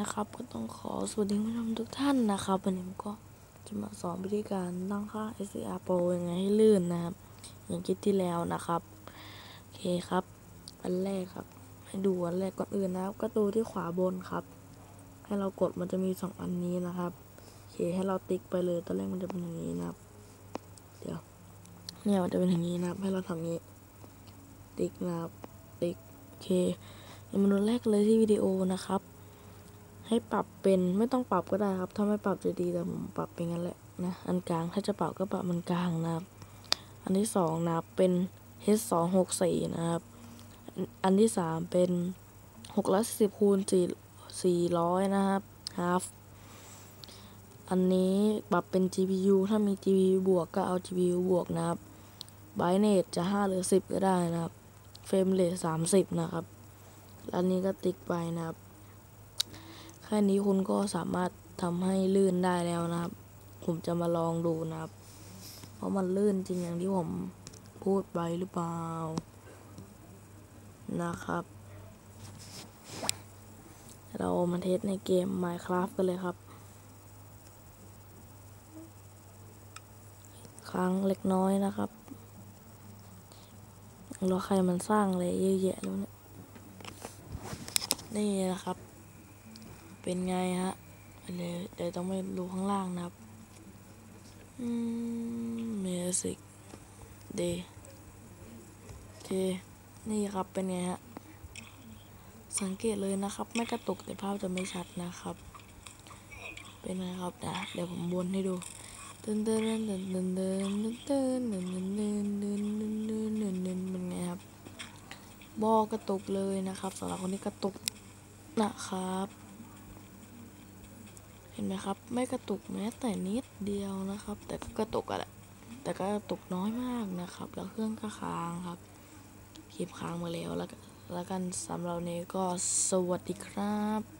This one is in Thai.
นะครับ ก็ต้องขอสวัสดีผู้ชมทุกท่านนะครับวันนี้ผมก็จะมาสอนวิธีการตั้งค่า SCR Pro ยังไงให้ลื่นนะครับ อย่างคลิปที่แล้วนะครับโอเคครับ อันแรกครับ ให้ดูอันแรกก่อนอื่นนะครับ ก็ดูที่ขวาบนครับ ให้เรากดมันจะมีสองอันนี้นะครับโอเคให้เราติ๊กไปเลยตอนแรกมันจะเป็นอย่างนี้นะครับ เดี๋ยวเนี่ยมันจะเป็นอย่างนี้นะครับ ให้เราทำงี้ ติ๊กนะครับติ๊กโอเคอย่างมาดูแรกเลยที่วิดีโอนะครับ ให้ปรับเป็นไม่ต้องปรับก็ได้ครับ ถ้าไม่ปรับจะดีแต่ผมปรับเป็นงั้นแหละนะอันกลางถ้าจะปรับก็ปรับมันกลางนะครับ อันที่สองนะเป็น H สองหกสี่นะครับ อันที่สามเป็นหกร้อยสิบคูณสี่สี่ร้อยนะครับ half อันนี้ปรับเป็น GPU ถ้ามี GPU บวกก็เอา GPU บวกนะครับ b i n a t e จะห้าหรือสิบก็ได้นะครับ เฟรมเรทสามสิบนะครับ อันนี้ก็ติ๊กไปนะครับ ค่นี้คุณก็สามารถทำให้ลื่นได้แล้วนะครับ ผมจะมาลองดูนะครับ เพราะมันลื่นจริงอย่างที่ผมพูดไปหรือเปล่า นะครับ เรามาเทสในเกม Minecraft กันเลยครับ ครั้งเล็กน้อยนะครับรอใครมันสร้างอะไรเยอะแยะแล้วเนี่ย นี่นะครับ เป็นไงฮะเดี๋ยวเดี๋ยวต้องไปดูข้างล่างนะครับอืมเมสิกเดโอเค นี่ครับเป็นไงฮะ สังเกตเลยนะครับ ไม่กระตุกแต่ภาพจะไม่ชัดนะครับ เป็นไงครับนะเดี๋ยวผมวนให้ดูเดินเดินเดินเดินเดินเดินเดินเดินเดินเดินเดินเดินเดินเดินเป็นไงครับบอกระตุกเลยนะครับสำหรับคนที่กระตุกนะครับ ห็นไหมครับ ไม่กระตุกแม้แต่นิดเดียวนะครับ แต่ก็กระตุกอะแหละแต่ก็กระตุกน้อยมากนะครับ แล้วเครื่องก็ค้างครับคลิปค้างมาแล้วแล้วแล้วกันสำหรับนี้ก็สวัสดีครับ